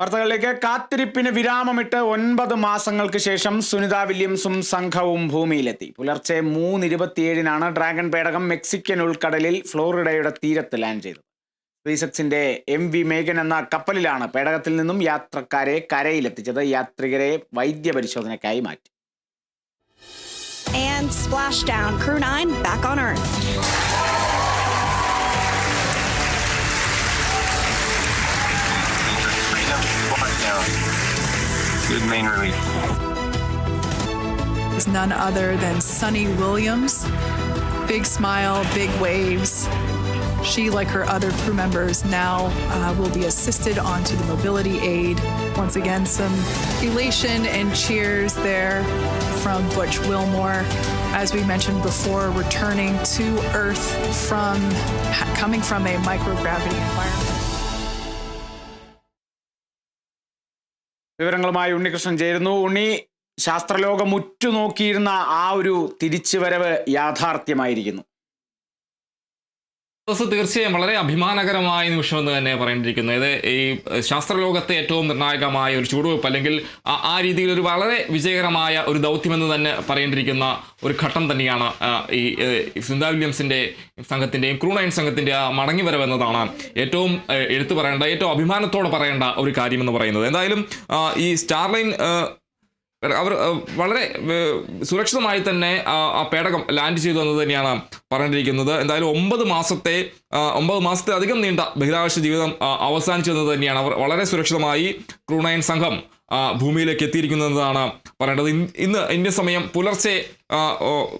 വാർത്തകളിലേക്ക് കാത്തിരിപ്പിന് വിരാമമിട്ട് ഒൻപത് മാസങ്ങൾക്ക് ശേഷം സുനിത വില്യംസും സംഘവും ഭൂമിയിലെത്തി പുലർച്ചെ മൂന്ന് ഇരുപത്തിയേഴിനാണ് ഡ്രാഗൺ പേടകം മെക്സിക്കൻ ഉൾക്കടലിൽ ഫ്ലോറിഡയുടെ തീരത്ത് ലാൻഡ് ചെയ്തത് സ്പേസക്സിന്റെ എം വി മേഗൻ എന്ന കപ്പലിലാണ് പേടകത്തിൽ നിന്നും യാത്രക്കാരെ കരയിലെത്തിച്ചത് യാത്രികരെ വൈദ്യ പരിശോധനയ്ക്കായി മാറ്റി And splashdown. Crew 9 back on Earth. Good main release. is none other than Sunny Williams. Big smile, big waves. She, like her other crew members, now uh, will be assisted onto the mobility aid. Once again, some elation and cheers there from Butch Wilmore. As we mentioned before, returning to Earth from coming from a microgravity environment. വിവരങ്ങളുമായി ഉണ്ണികൃഷ്ണൻ ചേരുന്നു. ഉണ്ണി ശാസ്ത്രലോകം ഉറ്റുനോക്കിയിരുന്ന ആ ഒരു തിരിച്ചുവരവ് യാഥാർത്ഥ്യമായിരിക്കുന്നു. ദിവസം തീർച്ചയായും വളരെ അഭിമാനകരമായ നിമിഷമെന്ന് തന്നെ പറയേണ്ടിയിരിക്കുന്നു ഇത് ഈ ശാസ്ത്രലോകത്തെ ഏറ്റവും നിർണായകമായ ഒരു ചുവടുവെപ്പ് അല്ലെങ്കിൽ ആ- രീതിയിൽ ഒരു വളരെ വിജയകരമായ ഒരു ദൗത്യമെന്ന് തന്നെ പറയേണ്ടിയിരിക്കുന്ന ഒരു ഘട്ടം തന്നെയാണ് ഈ ഏഹ്, വില്യംസിന്റെ സംഘത്തിന്റെയും സംഘത്തിന്റെയും സംഘത്തിന്റെ ആ മടങ്ങി വരവെന്നതാണ് ഏറ്റവും എടുത്തു പറയേണ്ട ഏറ്റവും അഭിമാനത്തോടെ പറയേണ്ട ഒരു കാര്യമെന്ന് പറയുന്നത്. എന്തായാലും ഈ സ്റ്റാർലൈൻ അവർ വളരെ സുരക്ഷിതമായി തന്നെ ആ പേടകം ലാൻഡ് ചെയ്തു എന്ന് തന്നെയാണ് പറഞ്ഞിരിക്കുന്നത്. എന്തായാലും ഒമ്പത് മാസത്തെ ഒമ്പത് മാസത്തെ അധികം നീണ്ട ബഹിരാകാശ ജീവിതം ആ, അവസാനിച്ചു എന്ന് തന്നെയാണ്. അവർ വളരെ സുരക്ഷിതമായി ക്രൂണയൻ സംഘം ഭൂമിയിലേക്ക് എത്തിയിരിക്കുന്നതാണ് പറയേണ്ടത്. ഇന്ന് ഇന്ത്യ സമയം പുലർച്ചെ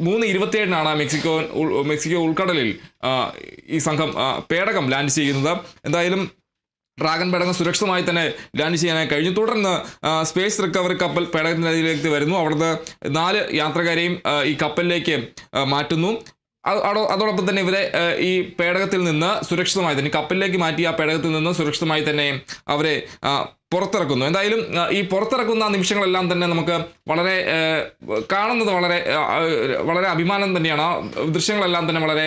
മൂന്ന് ഇരുപത്തിയേഴിനാണ് മെക്സിക്കോ മെക്സിക്കോ ഉൾക്കടലിൽ ഈ സംഘം പേടകം ലാൻഡ് ചെയ്യുന്നത്. എന്തായാലും ഡ്രാഗൺ പേടകം സുരക്ഷിതമായി തന്നെ ലാൻഡ് ചെയ്യാനായി കഴിഞ്ഞു. തുടർന്ന് സ്പേസ് റിക്കവറി കപ്പൽ പേടകത്തിനടിയിലേക്ക് വരുന്നു. അവിടുത്തെ നാല് യാത്രക്കാരെയും ഈ കപ്പലിലേക്ക് മാറ്റുന്നു. അത് അതോ- അതോടൊപ്പം തന്നെ ഇവരെ ഈ പേടകത്തിൽ നിന്ന് സുരക്ഷിതമായി തന്നെ കപ്പലിലേക്ക് മാറ്റി ആ പേടകത്തിൽ നിന്ന് സുരക്ഷിതമായി തന്നെ അവരെ പുറത്തിറക്കുന്നു. എന്തായാലും ഈ പുറത്തിറക്കുന്ന നിമിഷങ്ങളെല്ലാം തന്നെ നമുക്ക് വളരെ കാണുന്നത് വളരെ വളരെ അഭിമാനം തന്നെയാണ്. ദൃശ്യങ്ങളെല്ലാം തന്നെ വളരെ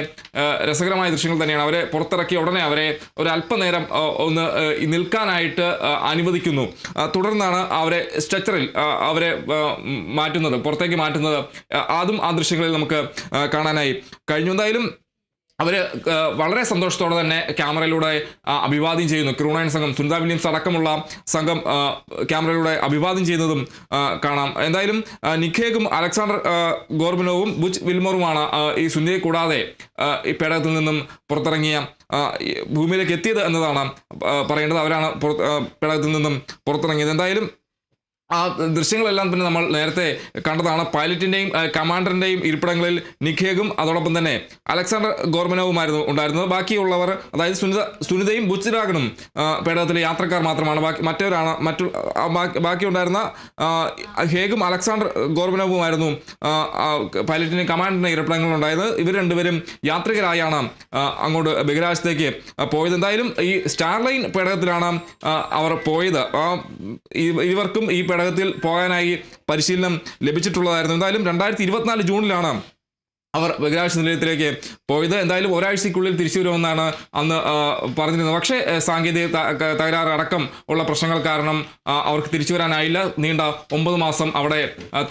രസകരമായ ദൃശ്യങ്ങൾ തന്നെയാണ്. അവരെ പുറത്തിറക്കിയ ഉടനെ അവരെ ഒരു അല്പനേരം ആ, ഒന്ന് നിൽക്കാനായിട്ട് അനുവദിക്കുന്നു. തുടർന്നാണ് അവരെ സ്ട്രെച്ചറിൽ അവരെ മാറ്റുന്നത് പുറത്തേക്ക് മാറ്റുന്നത്. അതും ആ ദൃശ്യങ്ങളിൽ നമുക്ക് കാണാനായി കഴിഞ്ഞു. എന്തായാലും അവർ വളരെ സന്തോഷത്തോടെ തന്നെ ക്യാമറയിലൂടെ അഭിവാദ്യം ചെയ്യുന്നു. ക്രൂണയൻ സംഘം സുനിത വില്യംസ് അടക്കമുള്ള സംഘം ക്യാമറയിലൂടെ അഭിവാദ്യം ചെയ്യുന്നതും കാണാം. എന്തായാലും നിഖേഗും അലക്സാണ്ടർ ഗോർബിനോവും ബുച്ച് വിൽമോറുമാണ് ഈ സുനിതയെ കൂടാതെ ഈ പേടകത്തിൽ നിന്നും പുറത്തിറങ്ങിയ ഭൂമിയിലേക്ക് എത്തിയത് എന്നതാണ് പറയേണ്ടത്. അവരാണ് പേടകത്തിൽ നിന്നും പുറത്തിറങ്ങിയത്. എന്തായാലും ആ ദൃശ്യങ്ങളെല്ലാം തന്നെ നമ്മൾ നേരത്തെ കണ്ടതാണ്. പൈലറ്റിന്റെയും കമാൻഡറിന്റെയും ഇരിപ്പിടങ്ങളിൽ നിഖേഗും അതോടൊപ്പം തന്നെ അലക്സാണ്ടർ ഗോർമനോവുമായിരുന്നു ഉണ്ടായിരുന്നത്. ബാക്കിയുള്ളവർ അതായത് സുനിത സുനിതയും ബുച്ചിരാഗനും പേടകത്തിലെ യാത്രക്കാർ മാത്രമാണ്. ബാക്കി മറ്റവരാണ് മറ്റു ബാക്കി- ബാക്കിയുണ്ടായിരുന്ന ഹേഗും അലക്സാണ്ടർ ഗോർമനോവുമായിരുന്നു ആ, കമാൻഡറിന്റെ ഇരിപ്പിടങ്ങളുണ്ടായത് ഇവർ രണ്ടുപേരും യാത്രികരായാണ് അങ്ങോട്ട് ബഹിരാകാശത്തേക്ക് പോയത്. എന്തായാലും ഈ സ്റ്റാർലൈൻ പേടകത്തിലാണ് അവർ പോയത്. ഇവർക്കും ഈ- ഇവർക്കും ഈ പേടകത്തിൽ പോകാനായി പരിശീലനം ലഭിച്ചിട്ടുള്ളതായിരുന്നു. എന്തായാലും രണ്ടായിരത്തി ഇരുപത്തിനാല് ജൂണിലാണ് അവർ ബഹിരാകാശ നിലയത്തിലേക്ക് പോയത്. എന്തായാലും ഒരാഴ്ചയ്ക്കുള്ളിൽ തിരിച്ചു വരുമെന്നാണ് അന്ന് പറഞ്ഞിരുന്നത്. പക്ഷേ സാങ്കേതിക തകരാറ് അടക്കം ഉള്ള പ്രശ്നങ്ങൾ കാരണം അവർക്ക് തിരിച്ചു വരാനായില്ല നീണ്ട ഒമ്പത് മാസം അവിടെ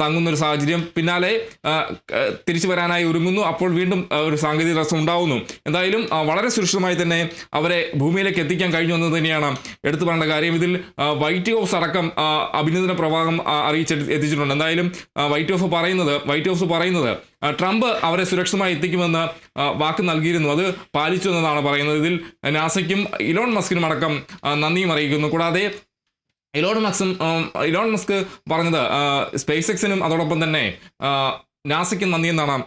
തങ്ങുന്ന ഒരു സാഹചര്യം. പിന്നാലെ തിരിച്ചു വരാനായി ഒരുങ്ങുന്നു. അപ്പോൾ വീണ്ടും ഒരു സാങ്കേതിക തടസ്സം ഉണ്ടാവുന്നു. എന്തായാലും വളരെ സുരക്ഷിതമായി തന്നെ അവരെ ഭൂമിയിലേക്ക് എത്തിക്കാൻ കഴിഞ്ഞു എന്ന് തന്നെയാണ് എടുത്തു പറയേണ്ട കാര്യം. ഇതിൽ വൈറ്റ് ഹൗസ് അടക്കം അഭിനന്ദന പ്രവാഹം അറിയിച്ചെത്തിച്ചിട്ടുണ്ട് എന്തായാലും വൈറ്റ് ഹൗസ് പറയുന്നത് വൈറ്റ് ഹൗസ് പറയുന്നത് ട്രംപ് അവരെ സുരക്ഷിതമായി എത്തിക്കുമെന്ന് വാക്ക് നൽകിയിരുന്നു. അത് പാലിച്ചു എന്നതാണ് പറയുന്നത്. ഇതിൽ നാസയ്ക്കും ഇലോൺ മസ്കിനും അടക്കം നന്ദിയും അറിയിക്കുന്നു. കൂടാതെ ഇലോൺ മസ്കും ഇലോൺ മസ്ക് പറഞ്ഞത് സ്പേസ് എക്സിനും അതോടൊപ്പം തന്നെ നാസയ്ക്കും നന്ദി എന്നാണ്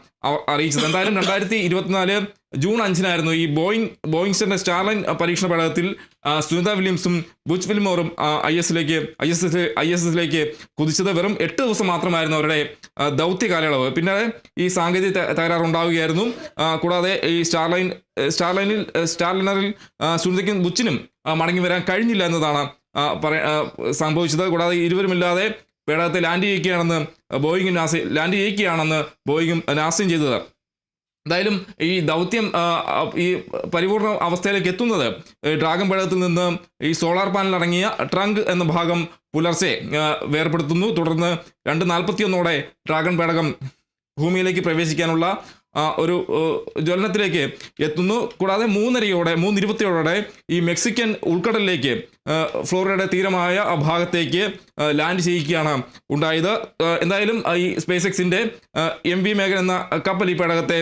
അറിയിച്ചത്. എന്തായാലും രണ്ടായിരത്തി ഇരുപത്തിനാല് ജൂൺ അഞ്ചിനായിരുന്നു ഈ ബോയിങ് ബോയിങ്സിന്റെ സ്റ്റാർലൈൻ പരീക്ഷണ പേടകത്തിൽ സുനിത വില്യംസും ബുച്ച് വിൽമോറും ഐ എസിലേക്ക് ഐ എസ് ഐ എസ് എസിലേക്ക് കുതിച്ചത് വെറും എട്ട് ദിവസം മാത്രമായിരുന്നു അവരുടെ ദൗത്യ കാലയളവ്. പിന്നെ ഈ സാങ്കേതിക ത- തകരാറ് ഉണ്ടാവുകയായിരുന്നു കൂടാതെ ഈ സ്റ്റാർലൈൻ സ്റ്റാർലൈനിൽ സ്റ്റാർലൈനറിൽ സുനിതയ്ക്കും ബുച്ചിനും മടങ്ങി വരാൻ കഴിഞ്ഞില്ല എന്നതാണ് സംഭവിച്ചത്. കൂടാതെ ഇരുവരുമില്ലാതെ പേടകത്തെ ലാൻഡ് ചെയ്യുകയാണെന്ന് ബോയിങ്ങും നാസ ലാൻഡ് ചെയ്യുകയാണെന്ന് ബോയിങ്ങും നാസയും ചെയ്തത്. എന്തായാലും ഈ ദൗത്യം ഈ പരിപൂർണ അവസ്ഥയിലേക്ക് എത്തുന്നത് ഡ്രാഗൺ പേടകത്തിൽ നിന്ന് ഈ സോളാർ പാനൽ അടങ്ങിയ ട്രങ്ക് എന്ന ഭാഗം പുലർച്ചെ വേർപെടുത്തുന്നു. തുടർന്ന് രണ്ട് നാൽപ്പത്തിയൊന്നോടെ ഡ്രാഗൺ പേടകം ഭൂമിയിലേക്ക് പ്രവേശിക്കാനുള്ള ഒരു ജ്വലനത്തിലേക്ക് എത്തുന്നു. കൂടാതെ മൂന്നരയോടെ മൂന്നിരുപത്തിയോടെ ഈ മെക്സിക്കൻ ഉൾക്കടലിലേക്ക് ഫ്ലോറിഡയുടെ തീരമായ ആ ഭാഗത്തേക്ക് ലാൻഡ് ചെയ്യിക്കുകയാണ് ഉണ്ടായത്. എന്തായാലും ഈ സ്പേസ് എക്സിന്റെ എം വി മേഘൻ എന്ന കപ്പൽ ഈ പേടകത്തെ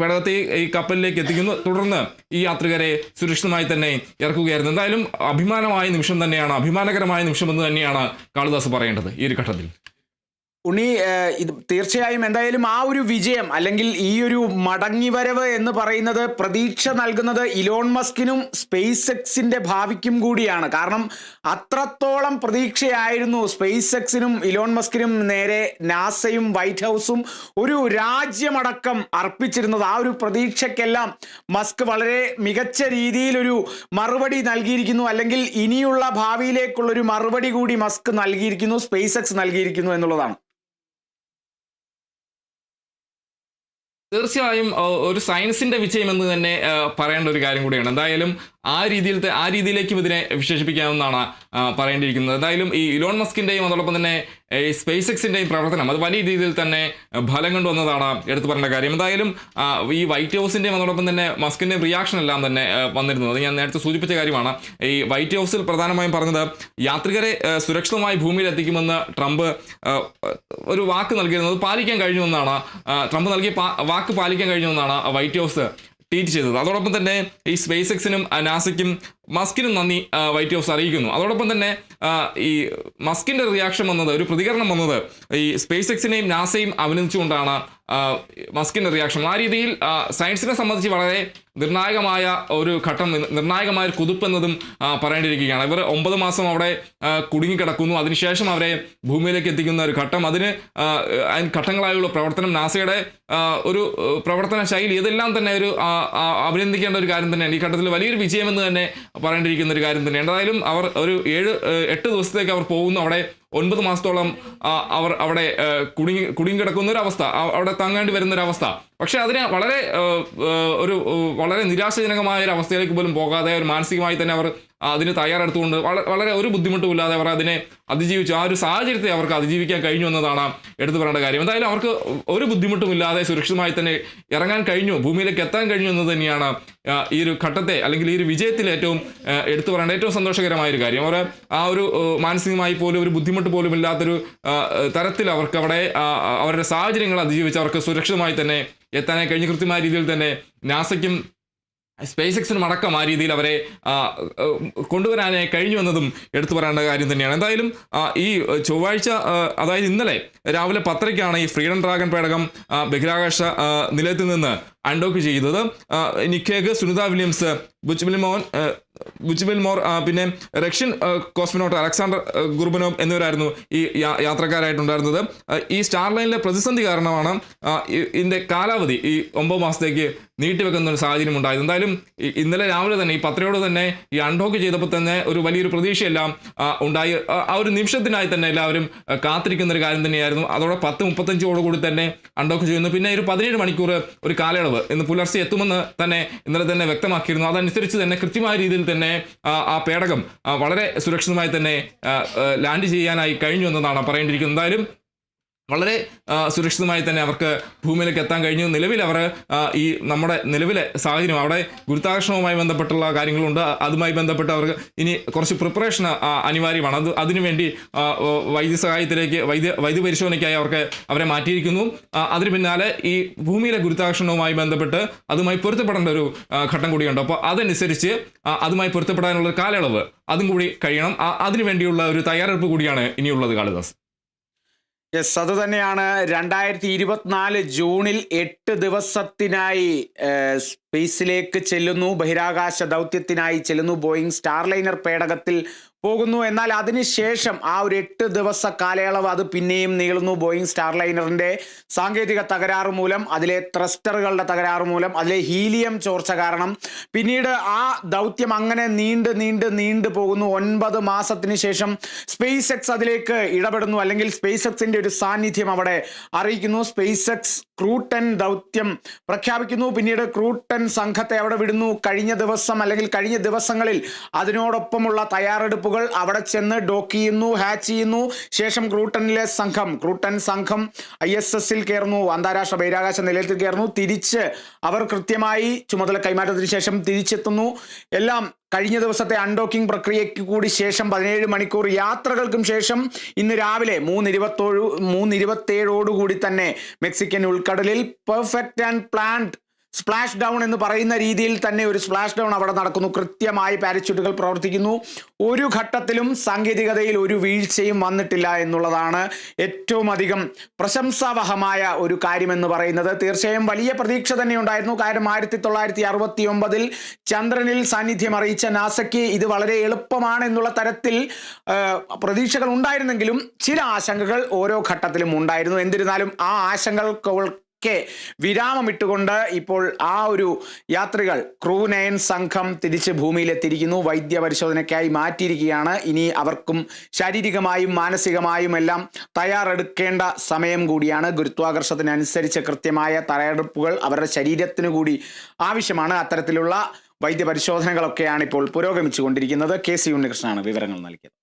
പേടകത്തെ ഈ കപ്പലിലേക്ക് എത്തിക്കുന്നു. തുടർന്ന് ഈ യാത്രികരെ സുരക്ഷിതമായി തന്നെ ഇറക്കുകയായിരുന്നു. എന്തായാലും അഭിമാനമായ നിമിഷം തന്നെയാണ് അഭിമാനകരമായ നിമിഷം എന്ന് തന്നെയാണ് കാളിദാസ് പറയേണ്ടത് ഈ ഒരു ഘട്ടത്തിൽ. ഏഹ്, ഇത് തീർച്ചയായും എന്തായാലും ആ ഒരു വിജയം അല്ലെങ്കിൽ ഈ ഒരു മടങ്ങിവരവ് എന്ന് പറയുന്നത് പ്രതീക്ഷ നൽകുന്നത് ഇലോൺ മസ്കിനും സ്പേസ് എക്സിന്റെ ഭാവിക്കും കൂടിയാണ്. കാരണം അത്രത്തോളം പ്രതീക്ഷയായിരുന്നു സ്പേസ് എക്സിനും ഇലോൺ മസ്കിനും നേരെ നാസയും വൈറ്റ് ഹൗസും ഒരു രാജ്യമടക്കം അർപ്പിച്ചിരുന്നത്. ആ ഒരു പ്രതീക്ഷയ്ക്കെല്ലാം മസ്ക് വളരെ മികച്ച രീതിയിലൊരു മറുപടി നൽകിയിരിക്കുന്നു. അല്ലെങ്കിൽ ഇനിയുള്ള ഭാവിയിലേക്കുള്ള ഒരു മറുപടി കൂടി മസ്ക് നൽകിയിരിക്കുന്നു സ്പേസ് എക്സ് നൽകിയിരിക്കുന്നു എന്നുള്ളതാണ്. തീർച്ചയായും ഒരു സയൻസിന്റെ വിജയം എന്ന് തന്നെ പറയേണ്ട ഒരു കാര്യം കൂടിയാണ്. എന്തായാലും ആ രീതിയിലത്തെ ആ രീതിയിലേക്കും ഇതിനെ വിശേഷിപ്പിക്കാമെന്നാണ് പറയേണ്ടിയിരിക്കുന്നത്. എന്തായാലും ഈ ഇലോൺ മസ്കിന്റെയും അതോടൊപ്പം തന്നെ ഈ സ്പേസ് എക്സിന്റെയും പ്രവർത്തനം അത് വലിയ രീതിയിൽ തന്നെ ഫലം കൊണ്ടുവന്നതാണ് എടുത്തു പറയേണ്ട കാര്യം. എന്തായാലും ഈ വൈറ്റ് ഹൗസിന്റെയും അതോടൊപ്പം തന്നെ മസ്കിന്റെ റിയാക്ഷൻ എല്ലാം തന്നെ വന്നിരുന്നത്. ഞാൻ നേരത്തെ സൂചിപ്പിച്ച കാര്യമാണ്. ഈ വൈറ്റ് ഹൗസിൽ പ്രധാനമായും പറഞ്ഞത് യാത്രികരെ സുരക്ഷിതമായി ഭൂമിയിൽ എത്തിക്കുമെന്ന് ട്രംപ് ഒരു വാക്ക് നൽകിയിരുന്നത് പാലിക്കാൻ കഴിഞ്ഞുവെന്നാണ് ട്രംപ് നൽകിയ വാക്ക് പാലിക്കാൻ കഴിഞ്ഞുവെന്നാണ് വൈറ്റ് ഹൗസ് ട്വീറ്റ് ചെയ്തത്. അതോടൊപ്പം തന്നെ ഈ സ്പേസ് എക്സിനും നാസയ്ക്കും മസ്കിനും നന്ദി വൈറ്റ് ഹൗസ് അറിയിക്കുന്നു. അതോടൊപ്പം തന്നെ ഈ മസ്കിന്റെ റിയാക്ഷൻ വന്നത് ഒരു പ്രതികരണം വന്നത് ഈ സ്പേസ് എക്സിനെയും നാസയും അഭിനന്ദിച്ചുകൊണ്ടാണ് മസ്കിന്റെ റിയാക്ഷൻ ആ രീതിയിൽ സയൻസിനെ സംബന്ധിച്ച് വളരെ നിർണായകമായ ഒരു ഘട്ടം നിർണായകമായ ഒരു കുതിപ്പ് എന്നതും പറയേണ്ടിയിരിക്കുകയാണ്. ഇവർ ഒമ്പത് മാസം അവിടെ കുടുങ്ങിക്കിടക്കുന്നു. അതിനുശേഷം അവരെ ഭൂമിയിലേക്ക് എത്തിക്കുന്ന ഒരു ഘട്ടം. അതിന് ഘട്ടങ്ങളായുള്ള പ്രവർത്തനം നാസയുടെ ഒരു പ്രവർത്തന ശൈലി ഇതെല്ലാം തന്നെ ഒരു അഭിനന്ദിക്കേണ്ട ഒരു കാര്യം തന്നെയാണ്. ഈ ഘട്ടത്തിൽ വലിയൊരു വിജയമെന്ന് തന്നെ പറയേണ്ടിയിരിക്കുന്ന ഒരു കാര്യം തന്നെയാണ്. എന്തായാലും അവർ ഒരു ഏഴ് എട്ട് ദിവസത്തേക്ക് അവർ പോകുന്നു. അവിടെ ഒൻപത് മാസത്തോളം അവർ അവിടെ കുടുങ്ങി കുടുങ്ങിക്കിടക്കുന്ന ഒരു അവസ്ഥ. അവിടെ തങ്ങേണ്ടി വരുന്ന ഒരു അവസ്ഥ. പക്ഷെ അതിന് വളരെ ഒരു വളരെ നിരാശാജനകമായ ഒരു അവസ്ഥയിലേക്ക് പോലും പോകാതെ ഒരു മാനസികമായി തന്നെ അവർ അതിന് തയ്യാറെടുത്തുകൊണ്ട് വളരെ ഒരു ബുദ്ധിമുട്ടുമില്ലാതെ അവർ അതിനെ അതിജീവിച്ചു. ആ ഒരു സാഹചര്യത്തെ അവർക്ക് അതിജീവിക്കാൻ കഴിഞ്ഞു എന്നതാണ് എടുത്തു പറയേണ്ട കാര്യം. എന്തായാലും അവർക്ക് ഒരു ബുദ്ധിമുട്ടുമില്ലാതെ സുരക്ഷിതമായി തന്നെ ഇറങ്ങാൻ കഴിഞ്ഞു. ഭൂമിയിലേക്ക് എത്താൻ കഴിഞ്ഞു എന്ന് തന്നെയാണ് ഈ ഒരു ഘട്ടത്തെ അല്ലെങ്കിൽ ഈ ഒരു വിജയത്തിൽ ഏറ്റവും എടുത്തു പറയേണ്ട ഏറ്റവും സന്തോഷകരമായ ഒരു കാര്യം. അവർ ആ ഒരു മാനസികമായി പോലും ഒരു ബുദ്ധിമുട്ട് പോലും ഇല്ലാത്തൊരു തരത്തിൽ അവർക്ക് അവിടെ അവരുടെ സാഹചര്യങ്ങൾ അതിജീവിച്ച് അവർക്ക് സുരക്ഷിതമായി തന്നെ എത്താനായി കഴിഞ്ഞ കൃത്യമായ രീതിയിൽ തന്നെ നാസയ്ക്കും സ്പേസ് എക്സിനും അടക്കം ആ രീതിയിൽ അവരെ കൊണ്ടുവരാനായി കഴിഞ്ഞു എന്നതും എടുത്തു പറയേണ്ട കാര്യം തന്നെയാണ്. എന്തായാലും ഈ ചൊവ്വാഴ്ച അതായത് ഇന്നലെ രാവിലെ പത്തരയ്ക്കാണ് ഈ ഫ്രീഡം ഡ്രാഗൺ പേടകം ബഹിരാകാശ നിലയത്തിൽ നിന്ന് അൺഡോക്ക് ചെയ്തത്. നിക്കേഗ് സുനിത വില്യംസ് ബുച്ച് മോൻ ആ, വിൽ മോർ പിന്നെ റഷ്യൻ കോസ്മിനോട്ട് അലക്സാണ്ടർ ഗുർബനോവ് എന്നിവരായിരുന്നു ഈ യാത്രക്കാരായിട്ടുണ്ടായിരുന്നത്. ഈ സ്റ്റാർ ലൈനിലെ പ്രതിസന്ധി കാരണമാണ് ഇതിന്റെ കാലാവധി ഈ ഒമ്പത് മാസത്തേക്ക് നീട്ടിവെക്കുന്ന ഒരു സാഹചര്യം ഉണ്ടായത്. എന്തായാലും ഇന്നലെ രാവിലെ തന്നെ ഈ പത്രയോട് തന്നെ ഈ അൺഡോക്ക് ചെയ്തപ്പോൾ തന്നെ ഒരു വലിയൊരു പ്രതീക്ഷയെല്ലാം ഉണ്ടായി. ആ, ഒരു നിമിഷത്തിനായി തന്നെ എല്ലാവരും കാത്തിരിക്കുന്ന ഒരു കാര്യം തന്നെയായിരുന്നു. അതോടെ പത്ത് മുപ്പത്തഞ്ചോട് കൂടി തന്നെ അൺഡോക്ക് ചെയ്യുന്നു. പിന്നെ ഒരു പതിനേഴ് മണിക്കൂർ ഒരു കാലയളവ് ഇന്ന് പുലർച്ചെ എത്തുമെന്ന് തന്നെ ഇന്നലെ തന്നെ വ്യക്തമാക്കിയിരുന്നു. അതനുസരിച്ച് തന്നെ കൃത്യമായ രീതിയിൽ തന്നെ ആ, പേടകം വളരെ സുരക്ഷിതമായി തന്നെ ലാൻഡ് ചെയ്യാനായി കഴിഞ്ഞു എന്നതാണ് പറയേണ്ടിയിരിക്കുന്നത്. എന്തായാലും വളരെ സുരക്ഷിതമായി തന്നെ അവർക്ക് ഭൂമിയിലേക്ക് എത്താൻ കഴിഞ്ഞു. നിലവിൽ അവർ ഈ നമ്മുടെ നിലവിലെ സാഹചര്യം അവിടെ ഗുരുത്വാകർഷണവുമായി ബന്ധപ്പെട്ടുള്ള കാര്യങ്ങളുണ്ട്. അതുമായി ബന്ധപ്പെട്ട് അവർക്ക് ഇനി കുറച്ച് പ്രിപ്പറേഷൻ അനിവാര്യമാണ്. അത് അതിനുവേണ്ടി വൈദ്യസഹായത്തിലേക്ക് വൈദ്യ വൈദ്യ പരിശോധനയ്ക്കായി അവർക്ക് അവരെ മാറ്റിയിരിക്കുന്നു. അതിന് പിന്നാലെ ഈ ഭൂമിയിലെ ഗുരുത്വാകർഷണവുമായി ബന്ധപ്പെട്ട് അതുമായി പൊരുത്തപ്പെടേണ്ട ഒരു ഘട്ടം കൂടിയുണ്ട്. അപ്പോൾ അതനുസരിച്ച് അതുമായി പൊരുത്തപ്പെടാനുള്ള കാലയളവ് അതും കൂടി കഴിയണം. അതിനു അതിനുവേണ്ടിയുള്ള ഒരു തയ്യാറെടുപ്പ് കൂടിയാണ് ഇനിയുള്ളത് കാളിദാസ്. യെസ് അത് തന്നെയാണ്. രണ്ടായിരത്തി ഇരുപത്തിനാല് ജൂണിൽ എട്ട് ദിവസത്തിനായി സ്പേസിലേക്ക് ചെല്ലുന്നു. ബഹിരാകാശ ദൗത്യത്തിനായി ചെല്ലുന്നു. ബോയിങ് സ്റ്റാർലൈനർ പേടകത്തിൽ പോകുന്നു. എന്നാൽ അതിനുശേഷം ആ ഒരു എട്ട് ദിവസ കാലയളവ് അത് പിന്നെയും നീളുന്നു. ബോയിങ് സ്റ്റാർലൈനറിന്റെ സാങ്കേതിക തകരാറ് മൂലം അതിലെ ത്രസ്റ്ററുകളുടെ തകരാറ് മൂലം അതിലെ ഹീലിയം ചോർച്ച കാരണം. പിന്നീട് ആ ദൗത്യം അങ്ങനെ നീണ്ട് നീണ്ട് നീണ്ട് പോകുന്നു. ഒൻപത് മാസത്തിന് ശേഷം സ്പേസ് എക്സ് അതിലേക്ക് ഇടപെടുന്നു. അല്ലെങ്കിൽ സ്പേസ് എക്സിന്റെ ഒരു സാന്നിധ്യം അവിടെ അറിയിക്കുന്നു. സ്പേസ് എക്സ് ക്രൂട്ടൻ ദൗത്യം പ്രഖ്യാപിക്കുന്നു. പിന്നീട് ക്രൂട്ടൻ സംഘത്തെ അവിടെ വിടുന്നു. കഴിഞ്ഞ ദിവസം അല്ലെങ്കിൽ കഴിഞ്ഞ ദിവസങ്ങളിൽ അതിനോടൊപ്പമുള്ള തയ്യാറെടുപ്പുകൾ അവിടെ ചെന്ന് ഡോക്ക് ചെയ്യുന്നു ഹാച്ച് ചെയ്യുന്നു. ശേഷം ക്രൂട്ടനിലെ സംഘം ക്രൂട്ടൻ സംഘം ഐ എസ് എസിൽ കയറുന്നു അന്താരാഷ്ട്ര ബഹിരാകാശ നിലയത്തിൽ കയറുന്നു. തിരിച്ച് അവർ കൃത്യമായി ചുമതല കൈമാറ്റത്തിന് ശേഷം തിരിച്ചെത്തുന്നു. എല്ലാം കഴിഞ്ഞ ദിവസത്തെ അൺഡോക്കിംഗ് പ്രക്രിയയ്ക്ക് കൂടി ശേഷം പതിനേഴ് മണിക്കൂർ യാത്രകൾക്കും ശേഷം ഇന്ന് രാവിലെ മൂന്ന് മൂന്നിരുപത്തേഴോടുകൂടി തന്നെ മെക്സിക്കൻ ഉൾക്കടലിൽ perfect and planned splash down എന്ന് പറയുന്ന രീതിയിൽ തന്നെ ഒരു സ്പ്ലാഷ് ഡൗൺ അവിടെ നടക്കുന്നു. കൃത്യമായി പാരച്യൂട്ടുകൾ പ്രവർത്തിക്കുന്നു. ഒരു ഘട്ടത്തിലും സാങ്കേതികതയിൽ ഒരു വീഴ്ചയും വന്നിട്ടില്ല എന്നുള്ളതാണ് ഏറ്റവും അധികം പ്രശംസാവഹമായ ഒരു കാര്യമെന്ന് പറയുന്നത്. തീർച്ചയായും വലിയ പ്രതീക്ഷ തന്നെ ഉണ്ടായിരുന്നു. കാരണം ആയിരത്തി തൊള്ളായിരത്തി അറുപത്തി ഒമ്പതിൽ ചന്ദ്രനിൽ സാന്നിധ്യം അറിയിച്ച നാസയ്ക്ക് ഇത് വളരെ എളുപ്പമാണ് എന്നുള്ള തരത്തിൽ പ്രതീക്ഷകൾ ഉണ്ടായിരുന്നെങ്കിലും ചില ആശങ്കകൾ ഓരോ ഘട്ടത്തിലും ഉണ്ടായിരുന്നു. എന്നിരുന്നാലും ആ ആശങ്കകൾ ഒക്കെ വിരാമമിട്ടുകൊണ്ട് ഇപ്പോൾ ആ ഒരു യാത്രികൾ ക്രൂ നയൻ സംഘം തിരിച്ച് ഭൂമിയിലെത്തിയിരിക്കുന്നു. വൈദ്യ പരിശോധനയ്ക്കായി മാറ്റിയിരിക്കുകയാണ്. ഇനി അവർക്കും ശാരീരികമായും മാനസികമായും എല്ലാം തയ്യാറെടുക്കേണ്ട സമയം കൂടിയാണ്. ഗുരുത്വാകർഷത്തിനനുസരിച്ച് കൃത്യമായ തയ്യാറെടുപ്പുകൾ അവരുടെ ശരീരത്തിനു കൂടി ആവശ്യമാണ്. അത്തരത്തിലുള്ള വൈദ്യ പരിശോധനകളൊക്കെയാണ് ഇപ്പോൾ പുരോഗമിച്ചു കൊണ്ടിരിക്കുന്നത് കെ സി ഉണ്ണികൃഷ്ണനാണ് വിവരങ്ങൾ നൽകിയത്.